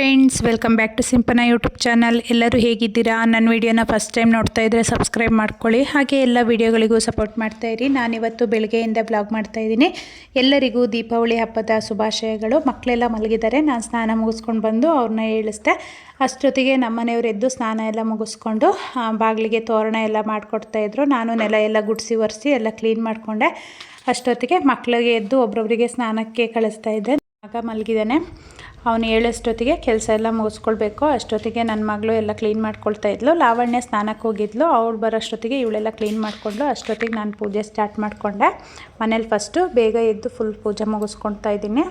Friends welcome back to Simpana YouTube channel ಎಲ್ಲರೂ ಹೇಗಿದ್ದೀರಾ? ನನ್ನ ವಿಡಿಯೋನ ಫಸ್ಟ್ ಟೈಮ್ ನೋಡ್ತಾ ಇದ್ದರೆ ಸಬ್ಸ್ಕ್ರೈಬ್ ಮಾಡ್ಕೊಳ್ಳಿ. ಹಾಗೆ ಎಲ್ಲ ವಿಡಿಯೋಗಳಿಗೂ ಸಪೋರ್ಟ್ ಮಾಡ್ತಾ ಇರಿ. ನಾನಿವತ್ತು ಬೆಳಗ್ಗೆಯಿಂದ ಬ್ಲಾಗ್ ಮಾಡ್ತಾ ಇದ್ದೀನಿ. ಎಲ್ಲರಿಗೂ ದೀಪಾವಳಿ ಹಬ್ಬದ ಶುಭಾಶಯಗಳು. ಮಕ್ಕಳೆಲ್ಲ ಮಲಗಿದ್ದಾರೆ. ನಾನು ಸ್ನಾನ ಮುಗಿಸ್ಕೊಂಡು ಬಂದು ಅವ್ರನ್ನ ಹೇಳಿಸ್ದೆ ಅಷ್ಟೊತ್ತಿಗೆ ನಮ್ಮ ಮನೆಯವರು ಎದ್ದು ಸ್ನಾನ ಎಲ್ಲ ಮುಗಿಸ್ಕೊಂಡು ಬಾಗಿಲಿಗೆ ತೋರಣ ಎಲ್ಲ ಮಾಡಿಕೊಡ್ತಾಯಿದ್ರು ನಾನು ನೆಲ ಎಲ್ಲ ಗುಡಿಸಿ ಒರೆಸಿ ಎಲ್ಲ ಕ್ಲೀನ್ ಮಾಡಿಕೊಂಡೆ. ಅಷ್ಟೊತ್ತಿಗೆ ಮಕ್ಕಳಿಗೆ ಎದ್ದು ಒಬ್ರೊಬ್ರಿಗೆ ಸ್ನಾನಕ್ಕೆ ಕಳಿಸ್ತಾ ಇದ್ದೆ. ಆಗ ಮಲಗಿದ್ದಾನೆ. ಅವನು ಹೇಳೋಷ್ಟೊತ್ತಿಗೆ ಕೆಲಸ ಎಲ್ಲ ಮುಗಿಸ್ಕೊಳ್ಬೇಕು. ಅಷ್ಟೊತ್ತಿಗೆ ನನ್ನ ಮಗಳು ಎಲ್ಲ ಕ್ಲೀನ್ ಮಾಡ್ಕೊಳ್ತಾ ಇದ್ಲು. ಲಾವಣ್ಯ ಸ್ನಾನಕ್ಕೆ ಹೋಗಿದ್ಲು. ಅವಳು ಬರೋಷ್ಟೊತ್ತಿಗೆ ಇವಳೆಲ್ಲ ಕ್ಲೀನ್ ಮಾಡಿಕೊಂಡು ಅಷ್ಟೊತ್ತಿಗೆ ನಾನು ಪೂಜೆ ಸ್ಟಾರ್ಟ್ ಮಾಡಿಕೊಂಡೆ. ಮನೇಲಿ ಫಸ್ಟು ಬೇಗ ಎದ್ದು ಫುಲ್ ಪೂಜೆ ಮುಗಿಸ್ಕೊಳ್ತಾ ಇದ್ದೀನಿ.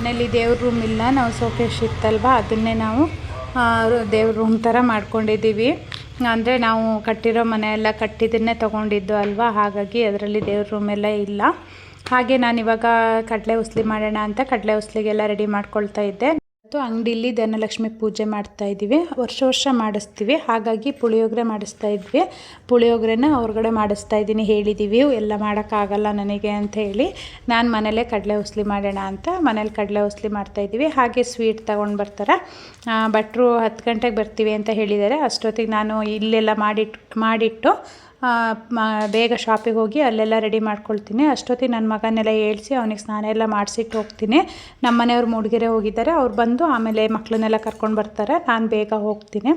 ಮನೇಲಿ ದೇವ್ರ ರೂಮ್ ಇಲ್ಲ, ನಾವು ಸೋಫೇಶ್ ಇತ್ತಲ್ವ ಅದನ್ನೇ ನಾವು ದೇವ್ರ ರೂಮ್ ಥರ ಮಾಡ್ಕೊಂಡಿದ್ದೀವಿ. ಅಂದರೆ ನಾವು ಕಟ್ಟಿರೋ ಮನೆಯೆಲ್ಲ ಕಟ್ಟಿದ್ದನ್ನೇ ತೊಗೊಂಡಿದ್ದು ಅಲ್ವಾ? ಹಾಗಾಗಿ ಅದರಲ್ಲಿ ದೇವ್ರ ರೂಮ್ ಎಲ್ಲ ಇಲ್ಲ. ಹಾಗೆ ನಾನಿವಾಗ ಕಡಲೆ ಉಸ್ಲಿ ಮಾಡೋಣ ಅಂತ ಕಡಲೆ ಉಸ್ಲಿಗೆಲ್ಲ ರೆಡಿ ಮಾಡ್ಕೊಳ್ತಾ ಇದ್ದೆ. ಇವತ್ತು ಅಂಗಡಿಲಿ ಧನಲಕ್ಷ್ಮಿ ಪೂಜೆ ಮಾಡ್ತಾ ಇದ್ದೀವಿ. ವರ್ಷ ವರ್ಷ ಮಾಡಿಸ್ತೀವಿ. ಹಾಗಾಗಿ ಪುಳಿಯೋಗರೆ ಮಾಡಿಸ್ತಾ ಇದ್ವಿ. ಪುಳಿಯೋಗರೆನ ಹೊರಗಡೆ ಮಾಡಿಸ್ತಾ ಇದ್ದೀನಿ ಹೇಳಿದ್ದೀವಿ ಎಲ್ಲ ಮಾಡೋಕ್ಕಾಗಲ್ಲ ನನಗೆ ಅಂತ ಹೇಳಿ ನಾನು ಮನೇಲೇ ಕಡಲೆ ಉಸ್ಲಿ ಮಾಡೋಣ ಅಂತ ಮನೇಲಿ ಕಡಲೆ ಉಸ್ಲಿ ಮಾಡ್ತಾ ಇದ್ದೀವಿ. ಹಾಗೆ ಸ್ವೀಟ್ ತೊಗೊಂಡು ಬರ್ತಾರೆ? ಭಟ್ರು ಹತ್ತು ಗಂಟೆಗೆ ಬರ್ತೀವಿ ಅಂತ ಹೇಳಿದ್ದಾರೆ ಅಷ್ಟೊತ್ತಿಗೆ ನಾನು ಇಲ್ಲೆಲ್ಲ ಮಾಡಿಟ್ಟು ಮಾಡಿಟ್ಟು ಬೇಗ ಶಾಪಿಗೆ ಹೋಗಿ ಅಲ್ಲೆಲ್ಲ ರೆಡಿ ಮಾಡ್ಕೊಳ್ತೀನಿ. ಅಷ್ಟೊತ್ತಿಗೆ ನನ್ನ ಮಗನೆಲ್ಲ ಏಳಿಸಿ ಅವನಿಗೆ ಸ್ನಾನ ಎಲ್ಲ ಮಾಡಿಸಿಟ್ಟು ಹೋಗ್ತೀನಿ. ನಮ್ಮ ಮನೆಯವ್ರು ಮೂಡಿಗೆರೆ ಹೋಗಿದ್ದಾರೆ. ಅವ್ರು ಬಂದು ಆಮೇಲೆ ಮಕ್ಕಳನ್ನೆಲ್ಲ ಕರ್ಕೊಂಡು ಬರ್ತಾರೆ. ನಾನು ಬೇಗ ಹೋಗ್ತೀನಿ.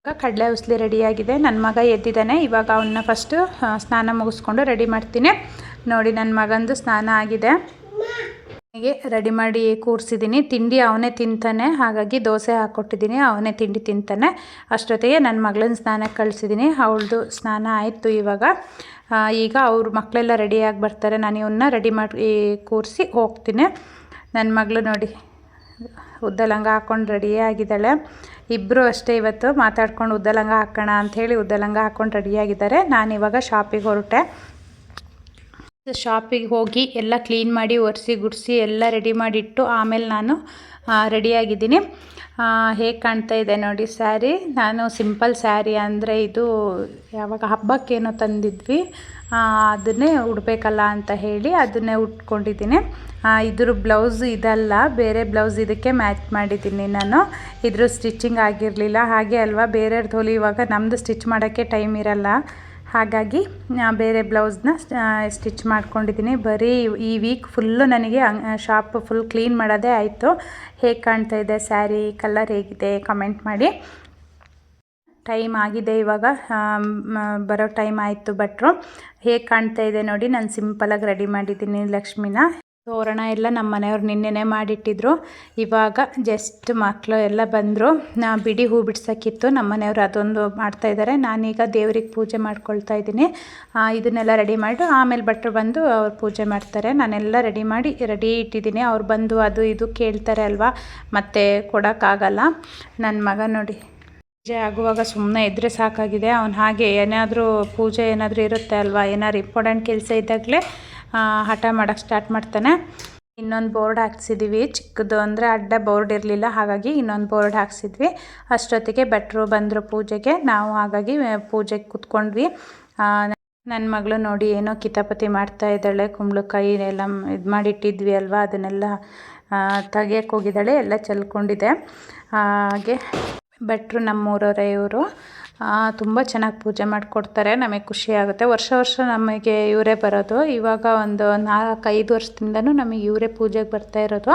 ಇವಾಗ ಕಡಲೆ ಉಸ್ಲಿ ರೆಡಿಯಾಗಿದೆ. ನನ್ನ ಮಗ ಎದ್ದಿದ್ದಾನೆ. ಇವಾಗ ಅವನ್ನ ಫಸ್ಟು ಸ್ನಾನ ಮುಗಿಸ್ಕೊಂಡು ರೆಡಿ ಮಾಡ್ತೀನಿ. ನೋಡಿ ನನ್ನ ಮಗಂದು ಸ್ನಾನ ಆಗಿದೆ. ಅವನಿಗೆ ರೆಡಿ ಮಾಡಿ ಕೂರಿಸಿದ್ದೀನಿ. ತಿಂಡಿ ಅವನೇ ತಿಂತಾನೆ, ಹಾಗಾಗಿ ದೋಸೆ ಹಾಕ್ಕೊಟ್ಟಿದ್ದೀನಿ ಅವನೇ ತಿಂಡಿ ತಿಂತಾನೆ. ಅಷ್ಟೊತ್ತಿಗೆ ನನ್ನ ಮಗಳನ್ನ ಸ್ನಾನಕ್ಕೆ ಕಳಿಸಿದ್ದೀನಿ. ಅವಳದು ಸ್ನಾನ ಆಯಿತು ಇವಾಗ. ಈಗ ಅವ್ರ ಮಕ್ಕಳೆಲ್ಲ ರೆಡಿಯಾಗಿ ಬರ್ತಾರೆ. ನಾನು ಇವನ್ನ ರೆಡಿ ಮಾಡಿ ಕೂರಿಸಿ ಹೋಗ್ತೀನಿ. ನನ್ನ ಮಗಳು ನೋಡಿ ಉದ್ದ ಲಂಗ ಹಾಕ್ಕೊಂಡು ರೆಡಿಯೇ ಆಗಿದ್ದಾಳೆ. ಇಬ್ಬರು ಅಷ್ಟೇ ಇವತ್ತು ಮಾತಾಡ್ಕೊಂಡು ಉದ್ದ ಲಂಗ ಹಾಕೋಣ ಅಂಥೇಳಿ ಉದ್ದ ಲಂಗ ಹಾಕ್ಕೊಂಡು ರೆಡಿಯಾಗಿದ್ದಾರೆ ನಾನು ಇವಾಗ ಶಾಪಿಗೆ ಹೊರಟೆ. ಶಾಪಿಗೆ ಹೋಗಿ ಎಲ್ಲ ಕ್ಲೀನ್ ಮಾಡಿ ಒರೆಸಿ ಗುಡಿಸಿ ಎಲ್ಲ ರೆಡಿ ಮಾಡಿಟ್ಟು ಆಮೇಲೆ ನಾನು ರೆಡಿಯಾಗಿದ್ದೀನಿ. ಹೇಗೆ ಕಾಣ್ತಾ ಇದೆ ನೋಡಿ ಸ್ಯಾರಿ. ನಾನು ಸಿಂಪಲ್ ಸ್ಯಾರಿ ಅಂದರೆ ಇದು ಯಾವಾಗ ಹಬ್ಬಕ್ಕೇನೋ ತಂದಿದ್ವಿ. ಅದನ್ನೇ ಉಡಬೇಕಲ್ಲ ಅಂತ ಹೇಳಿ ಅದನ್ನೇ ಉಟ್ಕೊಂಡಿದ್ದೀನಿ. ಇದ್ರ ಬ್ಲೌಸ್ ಇದಲ್ಲ, ಬೇರೆ ಬ್ಲೌಸ್ ಇದಕ್ಕೆ ಮ್ಯಾಚ್ ಮಾಡಿದ್ದೀನಿ ನಾನು. ಇದ್ರ ಸ್ಟಿಚಿಂಗ್ ಆಗಿರಲಿಲ್ಲ. ಹಾಗೆ ಅಲ್ವಾ ಬೇರೆಯವ್ರದ್ದು ಇವಾಗ ನಮ್ಮದು ಸ್ಟಿಚ್ ಮಾಡೋಕ್ಕೆ ಟೈಮ್ ಇರಲ್ಲ. ಹಾಗಾಗಿ ಬೇರೆ ಬ್ಲೌಸ್ನ ಸ್ಟಿಚ್ ಮಾಡ್ಕೊಂಡಿದ್ದೀನಿ. ಬರೀ ಈ ವೀಕ್ ಫುಲ್ಲು ನನಗೆ ಶಾಪ್ ಫುಲ್ ಕ್ಲೀನ್ ಮಾಡೋದೇ ಆಯಿತು. ಹೇಗೆ ಕಾಣ್ತಾ ಇದೆ ಸ್ಯಾರಿ ಕಲರ್ ಹೇಗಿದೆ ಕಮೆಂಟ್ ಮಾಡಿ. ಟೈಮ್ ಆಗಿದೆ ಇವಾಗ ಬರೋ ಟೈಮ್ ಆಯಿತು ಭಟ್ರು. ಹೇಗೆ ಕಾಣ್ತಾ ಇದೆ ನೋಡಿ, ನಾನು ಸಿಂಪಲಾಗಿ ರೆಡಿ ಮಾಡಿದ್ದೀನಿ ಲಕ್ಷ್ಮಿನ. ತೋರಣ ಎಲ್ಲ ನಮ್ಮ ಮನೆಯವ್ರು ನಿನ್ನೆನೇ ಮಾಡಿಟ್ಟಿದ್ರು. ಇವಾಗ ಜಸ್ಟ್ ಮಕ್ಕಳು ಎಲ್ಲ ಬಂದರು. ನಾ ಬಿಡಿ ಹೂ ಬಿಡ್ಸೋಕ್ಕಿತ್ತು ನಮ್ಮ ಮನೆಯವರು ಅದೊಂದು ಮಾಡ್ತಾಯಿದ್ದಾರೆ ನಾನೀಗ ದೇವ್ರಿಗೆ ಪೂಜೆ ಮಾಡ್ಕೊಳ್ತಾ ಇದ್ದೀನಿ. ಇದನ್ನೆಲ್ಲ ರೆಡಿ ಮಾಡಿ ಆಮೇಲೆ ಭಟ್ರು ಬಂದು ಅವ್ರು ಪೂಜೆ ಮಾಡ್ತಾರೆ. ನಾನೆಲ್ಲ ರೆಡಿ ಮಾಡಿ ರೆಡಿ ಇಟ್ಟಿದ್ದೀನಿ. ಅವ್ರು ಬಂದು ಅದು ಇದು ಕೇಳ್ತಾರೆ ಅಲ್ವಾ? ಮತ್ತೆ ಕೊಡೋಕ್ಕಾಗಲ್ಲ. ನನ್ನ ಮಗ ನೋಡಿ. ಪೂಜೆ ಆಗುವಾಗ ಸುಮ್ಮನೆ ಇದ್ದರೆ ಸಾಕಾಗಿದೆ. ಅವನು ಹಾಗೆ ಏನಾದರೂ ಪೂಜೆ ಏನಾದರೂ ಇರುತ್ತೆ ಅಲ್ವಾ? ಏನಾದ್ರು ಇಂಪಾರ್ಟೆಂಟ್ ಕೆಲಸ ಇದ್ದಾಗಲೇ ಹಠ ಮಾಡೋಕ್ಕೆ ಸ್ಟಾರ್ಟ್ ಮಾಡ್ತಾನೆ. ಇನ್ನೊಂದು ಬೋರ್ಡ್ ಹಾಕ್ಸಿದ್ದೀವಿ ಚಿಕ್ಕದು ಅಂದರೆ ಅಡ್ಡ ಬೋರ್ಡ್ ಇರಲಿಲ್ಲ, ಹಾಗಾಗಿ ಇನ್ನೊಂದು ಬೋರ್ಡ್ ಹಾಕ್ಸಿದ್ವಿ. ಅಷ್ಟೊತ್ತಿಗೆ ಭಟ್ರು ಬಂದರು ಪೂಜೆಗೆ. ನಾವು ಹಾಗಾಗಿ ಪೂಜೆಗೆ ಕೂತ್ಕೊಂಡ್ವಿ. ನನ್ನ ಮಗಳು ನೋಡಿ ಏನೋ ಕಿತಾಪತಿ ಮಾಡ್ತಾ ಇದ್ದಾಳೆ, ಕುಂಬಳಕಾಯಿ ಎಲ್ಲ ಇದು ಮಾಡಿಟ್ಟಿದ್ವಿ ಅಲ್ವಾ, ಅದನ್ನೆಲ್ಲ ತೆಗಿಯಕ್ಕೆ ಹೋಗಿದ್ದಾಳೆ, ಎಲ್ಲ ಚೆಲ್ಕೊಂಡಿದೆ. ಹಾಗೆ ಭಟ್ರು ನಮ್ಮೂರವರೇ ಇವರು. ತುಂಬ ಚೆನ್ನಾಗಿ ಪೂಜೆ ಮಾಡಿಕೊಡ್ತಾರೆ. ನಮಗೆ ಖುಷಿ ಆಗುತ್ತೆ. ವರ್ಷ ವರ್ಷ ನಮಗೆ ಇವರೇ ಬರೋದು. ಇವಾಗ ಒಂದು ನಾಲ್ಕೈದು ವರ್ಷದಿಂದನೂ ನಮಗೆ ಇವರೇ ಪೂಜೆಗೆ ಬರ್ತಾ ಇರೋದು.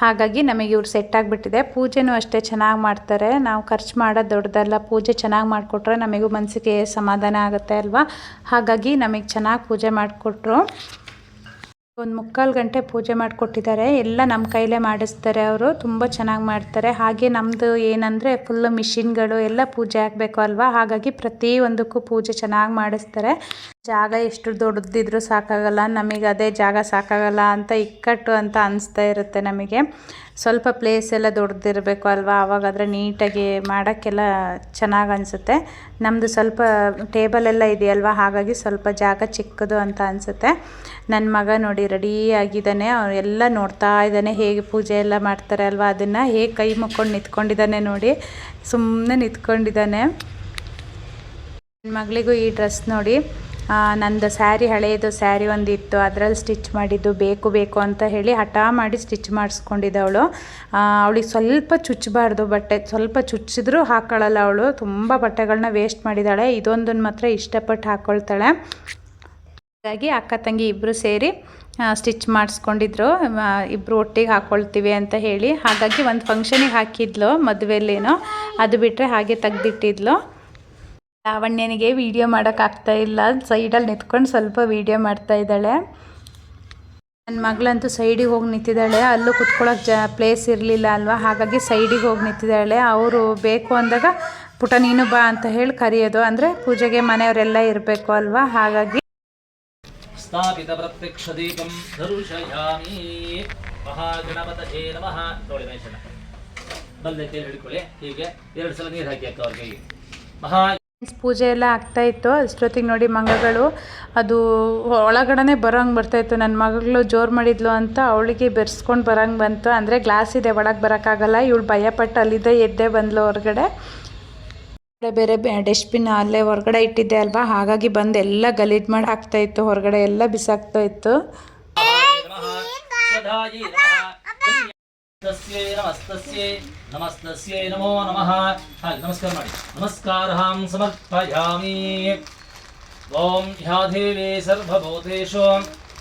ಹಾಗಾಗಿ ನಮಗೆ ಇವ್ರು ಸೆಟ್ ಆಗಿಬಿಟ್ಟಿದೆ. ಪೂಜೆನೂ ಅಷ್ಟೇ ಚೆನ್ನಾಗಿ ಮಾಡ್ತಾರೆ. ನಾವು ಖರ್ಚು ಮಾಡೋದು ದೊಡ್ಡದಲ್ಲ ಪೂಜೆ ಚೆನ್ನಾಗಿ ಮಾಡಿಕೊಟ್ರೆ ನಮಗೂ ಮನಸ್ಸಿಗೆ ಸಮಾಧಾನ ಆಗುತ್ತೆ ಅಲ್ವಾ? ಹಾಗಾಗಿ ನಮಗೆ ಚೆನ್ನಾಗಿ ಪೂಜೆ ಮಾಡಿಕೊಟ್ರು. ಒಂದು ಮುಕ್ಕಾಲು ಗಂಟೆ ಪೂಜೆ ಮಾಡಿಕೊಟ್ಟಿದ್ದಾರೆ. ಎಲ್ಲ ನಮ್ಮ ಕೈಲೇ ಮಾಡಿಸ್ತಾರೆ ಅವರು. ತುಂಬ ಚೆನ್ನಾಗಿ ಮಾಡ್ತಾರೆ. ಹಾಗೆ ನಮ್ಮದು ಏನಂದರೆ ಫುಲ್ಲು ಮಿಷಿನ್ಗಳು ಎಲ್ಲ ಪೂಜೆ ಆಗಬೇಕು ಅಲ್ವಾ? ಹಾಗಾಗಿ ಪ್ರತಿಯೊಂದಕ್ಕೂ ಪೂಜೆ ಚೆನ್ನಾಗಿ ಮಾಡಿಸ್ತಾರೆ. ಜಾಗ ಎಷ್ಟು ದೊಡ್ಡದಿದ್ರೂ ಸಾಕಾಗಲ್ಲ, ನಮಗೆ ಅದೇ ಜಾಗ ಸಾಕಾಗಲ್ಲ ಅಂತ ಇಕ್ಕಟ್ಟು ಅಂತ ಅನಿಸ್ತಾ ಇರುತ್ತೆ ನಮಗೆ. ಸ್ವಲ್ಪ ಪ್ಲೇಸ್ ಎಲ್ಲ ದೊಡ್ಡದಿರಬೇಕು ಅಲ್ವಾ? ಆವಾಗಾದರೆ ನೀಟಾಗಿ ಮಾಡೋಕ್ಕೆಲ್ಲ ಚೆನ್ನಾಗಿ ಅನಿಸುತ್ತೆ. ನಮ್ಮದು ಸ್ವಲ್ಪ ಟೇಬಲ್ ಎಲ್ಲ ಇದೆಯಲ್ವಾ? ಹಾಗಾಗಿ ಸ್ವಲ್ಪ ಜಾಗ ಚಿಕ್ಕದು ಅಂತ ಅನಿಸುತ್ತೆ. ನನ್ನ ಮಗ ನೋಡಿ ರೆಡಿ ಆಗಿದ್ದಾನೆ. ಎಲ್ಲ ನೋಡ್ತಾ ಇದ್ದಾನೆ. ಹೇಗೆ ಪೂಜೆ ಎಲ್ಲ ಮಾಡ್ತಾರೆ ಅಲ್ವಾ? ಅದನ್ನು ಹೇಗೆ ಕೈ ಮುಕ್ಕೊಂಡು ನಿಂತ್ಕೊಂಡಿದ್ದಾನೆ ನೋಡಿ. ಸುಮ್ಮನೆ ನಿಂತ್ಕೊಂಡಿದ್ದಾನೆ. ನನ್ನ ಮಗಳಿಗೂ ಈ ಡ್ರೆಸ್ ನೋಡಿ. ನಂದು ಸ್ಯಾರಿ ಹಳೆಯದು ಸ್ಯಾರಿ ಒಂದಿತ್ತು, ಅದರಲ್ಲಿ ಸ್ಟಿಚ್ ಮಾಡಿದ್ದು, ಬೇಕು ಬೇಕು ಅಂತ ಹೇಳಿ ಹಠ ಮಾಡಿ ಸ್ಟಿಚ್ ಮಾಡಿಸ್ಕೊಂಡಿದ್ದವಳು. ಅವಳಿಗೆ ಸ್ವಲ್ಪ ಚುಚ್ಚಬಾರ್ದು ಬಟ್ಟೆ, ಸ್ವಲ್ಪ ಚುಚ್ಚಿದ್ರೂ ಹಾಕೊಳ್ಳಲ್ಲ ಅವಳು. ತುಂಬ ಬಟ್ಟೆಗಳನ್ನ ವೇಸ್ಟ್ ಮಾಡಿದ್ದಾಳೆ. ಇದೊಂದನ್ನು ಮಾತ್ರ ಇಷ್ಟಪಟ್ಟು ಹಾಕ್ಕೊಳ್ತಾಳೆ ಹಾಗಾಗಿ ಅಕ್ಕ, ತಂಗಿ ಇಬ್ಬರು ಸೇರಿ ಸ್ಟಿಚ್ ಮಾಡಿಸ್ಕೊಂಡಿದ್ರು. ಇಬ್ಬರು ಒಟ್ಟಿಗೆ ಹಾಕ್ಕೊಳ್ತೀವಿ ಅಂತ ಹೇಳಿ. ಹಾಗಾಗಿ ಒಂದು ಫಂಕ್ಷನಿಗೆ ಹಾಕಿದ್ಲು ಮದುವೆಯಲ್ಲೇನೋ ಅದು ಬಿಟ್ಟರೆ ಹಾಗೆ ತೆಗ್ದಿಟ್ಟಿದ್ಲು. ಲಾವಣ್ಯನಿಗೆ ವಿಡಿಯೋ ಮಾಡೋಕ್ಕಾಗ್ತಾ ಇಲ್ಲ. ಸೈಡಲ್ಲಿ ನಿಂತ್ಕೊಂಡು ಸ್ವಲ್ಪ ವಿಡಿಯೋ ಮಾಡ್ತಾ ಇದ್ದಾಳೆ. ನನ್ನ ಮಗಳಂತೂ ಸೈಡಿಗೆ ಹೋಗಿ ನಿಂತಿದ್ದಾಳೆ. ಅಲ್ಲೂ ಕುತ್ಕೊಳ್ಳೋಕೆ ಜ ಪ್ಲೇಸ್ ಇರಲಿಲ್ಲ ಅಲ್ವಾ? ಹಾಗಾಗಿ ಸೈಡಿಗೆ ಹೋಗಿ ನಿಂತಿದ್ದಾಳೆ. ಅವರು ಬೇಕು ಅಂದಾಗ, ಪುಟ, ನೀನು ಬಾ ಅಂತ ಹೇಳಿ ಕರೆಯೋದು. ಅಂದರೆ ಪೂಜೆಗೆ ಮನೆಯವರೆಲ್ಲ ಇರಬೇಕು ಅಲ್ವಾ? ಹಾಗಾಗಿ ಸ್ಥಾಪಿತ ಪ್ರತ್ಯಕ್ಷ ದೀಪಂ ನಮಃ. ನೋಡಿ ಬಲ್ಲೆ ಹೇಳಿಕೊಳ್ಳಿ ಹೀಗೆ ಎರಡು ಸಲ ನೀರು ಹಾಕಿ ಅಕ್ಕ ಅವ್ರಿಗೆ ಮಹಾ ಪೂಜೆ ಎಲ್ಲ ಆಗ್ತಾ ಇತ್ತು. ಅಷ್ಟೊತ್ತಿಗೆ ನೋಡಿ ಮಂಗಗಳು ಅದು ಒಳಗಡೆ ಬರೋಂಗೆ ಬರ್ತಾಯಿತ್ತು ನನ್ನ ಮಗಳು ಜೋರು ಮಾಡಿದ್ಲು ಅಂತ ಅವಳಿಗೆ ಬೆರೆಸ್ಕೊಂಡು ಬರೋಂಗೆ ಬಂತು. ಅಂದರೆ ಗ್ಲಾಸ್ ಇದೆ, ಒಳಗೆ ಬರೋಕ್ಕಾಗಲ್ಲ. ಇವಳು ಭಯಪಟ್ಟು ಅಲ್ಲಿದ್ದೆ ಎದ್ದೆ ಬಂದ್ಲು ಹೊರಗಡೆ. ಬೇರೆ ಡಸ್ಟ್ಬಿನ್ ಅಲ್ಲೇ ಹೊರಗಡೆ ಇಟ್ಟಿದ್ದೆ ಅಲ್ವಾ? ಹಾಗಾಗಿ ಬಂದು ಎಲ್ಲ ಗಲೀಜು ಮಾಡಿ ಹಾಕ್ತಾ ಇತ್ತು. ಹೊರಗಡೆ ಎಲ್ಲ ಬಿಸಾಕ್ತಾ నమస్తస్యై నమో నమ. హాయ్ నమస్కారం ಮಾಡಿ నమస్కారం సమర్పయామి. ఓం హ్యాదేవే సర్వభూతేషు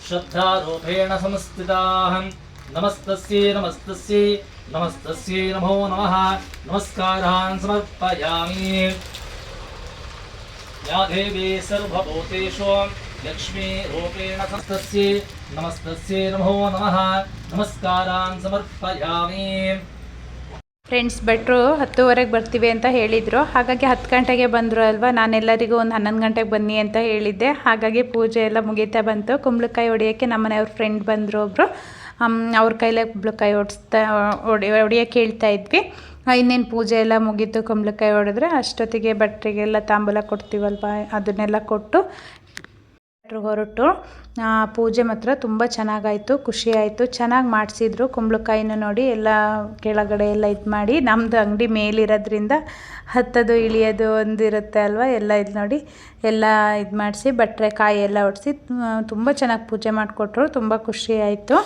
శ్రద్ధారూపేణ సంస్థితాహం. నమస్తస్యై నమస్తస్యై నమస్తస్యై నమో నమ. నమస్కారాన్ సమర్పయామి. యా సర్వభూతేషు सर्वभूतेषु लक्ष्मीरूपेण संस्तस्यै नमस्तस्यै नमो नमः नमस्कारान् समर्पयामि ಫ್ರೆಂಡ್ಸ್ ಭಟ್ರು ಹತ್ತುವರೆಗೆ ಬರ್ತೀವಿ ಅಂತ ಹೇಳಿದರು ಹಾಗಾಗಿ ಹತ್ತು ಗಂಟೆಗೆ ಬಂದರು ಅಲ್ವಾ ನಾನೆಲ್ಲರಿಗೂ ಒಂದು ಹನ್ನೊಂದು ಗಂಟೆಗೆ ಬನ್ನಿ ಅಂತ ಹೇಳಿದ್ದೆ ಹಾಗಾಗಿ ಪೂಜೆ ಎಲ್ಲ ಮುಗೀತಾ ಬಂತು ಕುಂಬಳಕಾಯಿ ಹೊಡಿಯೋಕ್ಕೆ ನಮ್ಮ ಮನೆಯವ್ರ ಫ್ರೆಂಡ್ ಬಂದರು ಒಬ್ಬರು ಅವ್ರ ಕೈಲೇ ಕುಂಬಳಕಾಯಿ ಹೊಡಿಸ್ತಾ ಹೊಡಿ ಹೊಡಿಯೋಕ್ಕೆ ಹೇಳ್ತಾ ಇದ್ವಿ ಇನ್ನೇನು ಪೂಜೆ ಎಲ್ಲ ಮುಗೀತು ಕುಂಬಳಕಾಯಿ ಹೊಡೆದ್ರೆ ಅಷ್ಟೊತ್ತಿಗೆ ಭಟ್ರಿಗೆಲ್ಲ ತಾಂಬೂಲ ಕೊಡ್ತೀವಲ್ವ ಅದನ್ನೆಲ್ಲ ಕೊಟ್ಟು ಭಟ್ರು ಹೊರಟು. ಪೂಜೆ ಮಾತ್ರ ತುಂಬ ಚೆನ್ನಾಗಾಯಿತು ಖುಷಿ ಆಯಿತು ಚೆನ್ನಾಗಿ ಮಾಡಿಸಿದ್ರು. ಕುಂಬಳಕಾಯಿನ ನೋಡಿ ಎಲ್ಲ ಕೆಳಗಡೆ ಎಲ್ಲ ಇದು ಮಾಡಿ ನಮ್ಮದು ಅಂಗಡಿ ಮೇಲಿರೋದ್ರಿಂದ ಹತ್ತದು ಇಳಿಯೋದು ಒಂದಿರುತ್ತೆ ಅಲ್ವಾ, ಎಲ್ಲ ಇದು ನೋಡಿ ಎಲ್ಲ ಇದು ಮಾಡಿಸಿ ಭಟ್ರೆ ಕಾಯಿ ಎಲ್ಲ ಒಡಿಸಿ ತುಂಬ ಚೆನ್ನಾಗಿ ಪೂಜೆ ಮಾಡಿಕೊಟ್ರು, ತುಂಬ ಖುಷಿ ಆಯಿತು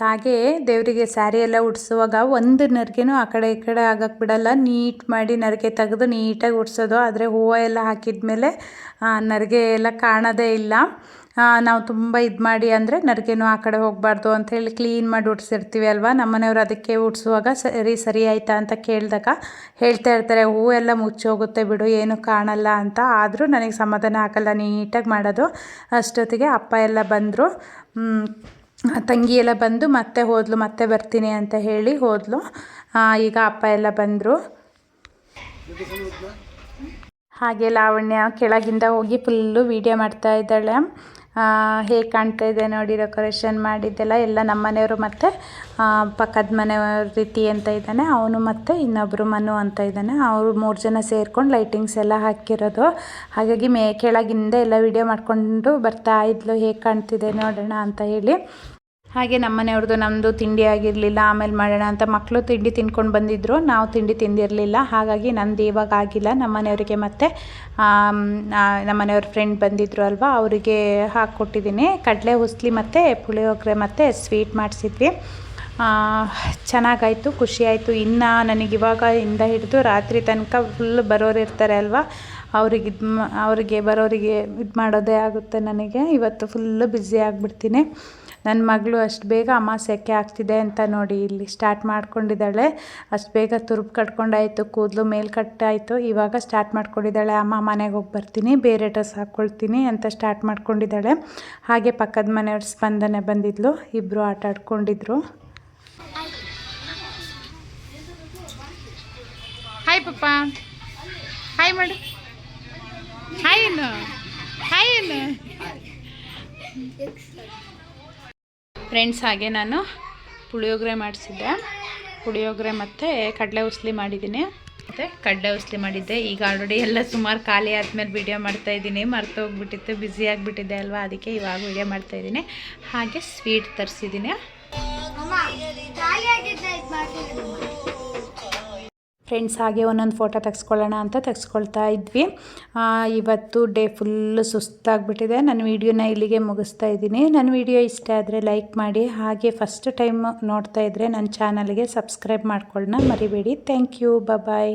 ಹಾಗೆ ದೇವರಿಗೆ ಸ್ಯಾರಿ ಎಲ್ಲ ಉಡಿಸುವಾಗ ಒಂದು ನರಿಗೆನೂ ಆ ಕಡೆ ಈ ಕಡೆ ಆಗಕ್ಕೆ ಬಿಡಲ್ಲ. ನೀಟ್ ಮಾಡಿ ನರಿಗೆ ತೆಗೆದು ನೀಟಾಗಿ ಉಡ್ಸೋದು. ಆದರೆ ಹೂವು ಎಲ್ಲ ಹಾಕಿದ್ಮೇಲೆ ನರಿಗೆ ಎಲ್ಲ ಕಾಣೋದೇ ಇಲ್ಲ. ನಾವು ತುಂಬ ಇದು ಮಾಡಿ ಅಂದರೆ ನರಿಗೆನೂ ಆ ಕಡೆ ಹೋಗಬಾರ್ದು ಅಂಥೇಳಿ ಕ್ಲೀನ್ ಮಾಡಿ ಉಡ್ಸಿರ್ತೀವಿ ಅಲ್ವಾ? ನಮ್ಮನೆಯವರು ಅದಕ್ಕೆ ಉಡಿಸುವಾಗ ಸರಿ ಸರಿ ಆಯಿತಾ ಅಂತ ಕೇಳಿದಾಗ ಹೇಳ್ತಾ ಇರ್ತಾರೆ ಹೂವೆಲ್ಲ ಮುಚ್ಚೋಗುತ್ತೆ ಬಿಡು, ಏನು ಕಾಣಲ್ಲ ಅಂತ. ಆದರೂ ನನಗೆ ಸಮಾಧಾನ ಹಾಕಲ್ಲ ನೀಟಾಗಿ ಮಾಡೋದು. ಅಷ್ಟೊತ್ತಿಗೆ ಅಪ್ಪ ಎಲ್ಲ ಬಂದರು. ತಂಗಿ ಎಲ್ಲ ಬಂದು ಮತ್ತೆ ಹೋದ್ಲು, ಮತ್ತೆ ಬರ್ತೀನಿ ಅಂತ ಹೇಳಿ ಹೋದ್ಲು. ಈಗ ಅಪ್ಪ ಎಲ್ಲ ಬಂದರು. ಹಾಗೆ ಲಾವಣ್ಯ ಕೆಳಗಿಂದ ಹೋಗಿ ಫುಲ್ಲು ವೀಡಿಯೋ ಮಾಡ್ತಾ ಇದ್ದಾಳೆ. ಹೇಗೆ ಕಾಣ್ತಾ ಇದೆ ನೋಡಿ ಡೆಕೋರೇಷನ್ ಮಾಡಿದ್ದೆಲ್ಲ ಎಲ್ಲ ನಮ್ಮ ಮನೆಯವರು ಮತ್ತು ಪಕ್ಕದ ಮನೆಯವ್ರ ರೀತಿ ಅಂತ ಇದ್ದಾನೆ, ಅವನು ಮತ್ತು ಇನ್ನೊಬ್ಬರು ಮನು ಅಂತ ಇದ್ದಾನೆ. ಅವರು ಮೂರು ಜನ ಸೇರ್ಕೊಂಡು ಲೈಟಿಂಗ್ಸ್ ಎಲ್ಲ ಹಾಕಿರೋದು. ಹಾಗಾಗಿ ಮೇ, ಕೆಳಗಿಂದ ಎಲ್ಲ ವೀಡಿಯೋ ಮಾಡಿಕೊಂಡು ಬರ್ತಾ ಇದ್ಲು. ಹೇಗೆ ಕಾಣ್ತಿದೆ ನೋಡೋಣ ಅಂತ ಹೇಳಿ. ಹಾಗೆ ನಮ್ಮ ಮನೆಯವ್ರದ್ದು ನಮ್ಮದು ತಿಂಡಿ ಆಗಿರಲಿಲ್ಲ, ಆಮೇಲೆ ಮಾಡೋಣ ಅಂತ ಮಕ್ಕಳು ತಿಂಡಿ ತಿನ್ಕೊಂಡು ಬಂದಿದ್ದರು ನಾವು ತಿಂಡಿ ತಿಂದಿರಲಿಲ್ಲ. ಹಾಗಾಗಿ ನಂದು ಇವಾಗ ಆಗಿಲ್ಲ. ನಮ್ಮ ಮನೆಯವರಿಗೆ ಮತ್ತು ನಮ್ಮ ಮನೆಯವ್ರ ಫ್ರೆಂಡ್ ಬಂದಿದ್ದರು ಅಲ್ವಾ, ಅವರಿಗೆ ಹಾಕ್ಕೊಟ್ಟಿದ್ದೀನಿ ಕಡಲೆ ಉಸ್ಲಿ ಮತ್ತು ಪುಳಿಯೋಗರೆ ಮತ್ತು ಸ್ವೀಟ್ ಮಾಡಿಸಿದ್ವಿ. ಚೆನ್ನಾಗಾಯಿತು, ಖುಷಿಯಾಯಿತು. ಇನ್ನು ನನಗಿವಾಗ ಇಂದ ಹಿಡಿದು ರಾತ್ರಿ ತನಕ ಫುಲ್ ಬರೋರು ಇರ್ತಾರೆ ಅಲ್ವಾ, ಅವ್ರಿಗೆ ಇದು ಅವರಿಗೆ ಬರೋರಿಗೆ ಇದು ಮಾಡೋದೇ ಆಗುತ್ತೆ ನನಗೆ. ಇವತ್ತು ಫುಲ್ಲು ಬ್ಯುಸಿ ಆಗಿಬಿಡ್ತೀನಿ. ನನ್ನ ಮಗಳು ಅಷ್ಟು ಬೇಗ ಅಮ್ಮ ಸೆಕೆ ಆಗ್ತಿದೆ ಅಂತ ನೋಡಿ ಇಲ್ಲಿ ಸ್ಟಾರ್ಟ್ ಮಾಡ್ಕೊಂಡಿದ್ದಾಳೆ. ಅಷ್ಟು ಬೇಗ ತುರುಪು ಕಟ್ಕೊಂಡಾಯಿತು, ಕೂದಲು ಮೇಲ್ ಕಟ್ಟಾಯಿತು. ಇವಾಗ ಸ್ಟಾರ್ಟ್ ಮಾಡ್ಕೊಂಡಿದ್ದಾಳೆ. ಅಮ್ಮ, ಮನೆಗೆ ಹೋಗಿ ಬರ್ತೀನಿ, ಬೇರೆ ಡ್ರೆಸ್ ಹಾಕ್ಕೊಳ್ತೀನಿ ಅಂತ ಸ್ಟಾರ್ಟ್ ಮಾಡ್ಕೊಂಡಿದ್ದಾಳೆ. ಹಾಗೆ ಪಕ್ಕದ ಮನೆಯವ್ರ ಸ್ಪಂದನೆ ಬಂದಿದ್ಲು. ಇಬ್ಬರು ಆಟ ಆಡ್ಕೊಂಡಿದ್ರು. ಹಾಯ್ ಪಪ್ಪ. ಹಾಯ್ ಮಾಡು. ಹಾಯ್ ಏನು ಹಾಯ್ ಏನು ಫ್ರೆಂಡ್ಸ್ ಹಾಗೆ ನಾನು ಪುಳಿಯೋಗರೆ ಮಾಡಿಸಿದ್ದೆ. ಪುಳಿಯೋಗರೆ ಮತ್ತು ಕಡಲೆ ಉಸ್ಲಿ ಮಾಡಿದ್ದೀನಿ. ಮತ್ತು ಕಡಲೆ ಉಸ್ಲಿ ಮಾಡಿದ್ದೆ. ಈಗ ಆಲ್ರೆಡಿ ಎಲ್ಲ ಸುಮಾರು ಖಾಲಿ ಆದಮೇಲೆ ವೀಡಿಯೋ ಮಾಡ್ತಾಯಿದ್ದೀನಿ ಮರ್ತು ಹೋಗ್ಬಿಟ್ಟಿತ್ತು. ಬ್ಯುಸಿ ಆಗಿಬಿಟ್ಟಿದ್ದೆ ಅಲ್ವಾ? ಅದಕ್ಕೆ ಇವಾಗ ವೀಡಿಯೋ ಮಾಡ್ತಾಯಿದ್ದೀನಿ ಹಾಗೆ ಸ್ವೀಟ್ ತರಿಸಿದ್ದೀನಿ. ಫ್ರೆಂಡ್ಸ್ ಹಾಗೆ ಒಂದೊಂದು ಫೋಟೋ ತೆಗೆಸ್ಕೊಳ್ಳೋಣ ಅಂತ ತೆಗೆಸ್ಕೊಳ್ತಾ ಇದ್ವಿ. ಇವತ್ತು ಡೇ ಫುಲ್ಲು ಸುಸ್ತಾಗ್ಬಿಟ್ಟಿದೆ. ನನ್ನ ವೀಡಿಯೋನ ಇಲ್ಲಿಗೆ ಮುಗಿಸ್ತಾ ಇದ್ದೀನಿ. ನನ್ನ ವೀಡಿಯೋ ಇಷ್ಟ ಆದರೆ ಲೈಕ್ ಮಾಡಿ. ಹಾಗೆ ಫಸ್ಟ್ ಟೈಮ್ ನೋಡ್ತಾ ಇದ್ದರೆ ನನ್ನ ಚಾನಲ್ಗೆ ಸಬ್ಸ್ಕ್ರೈಬ್ ಮಾಡ್ಕೊಳ್ಳೋಣ ಮರಿಬೇಡಿ. Thank you bye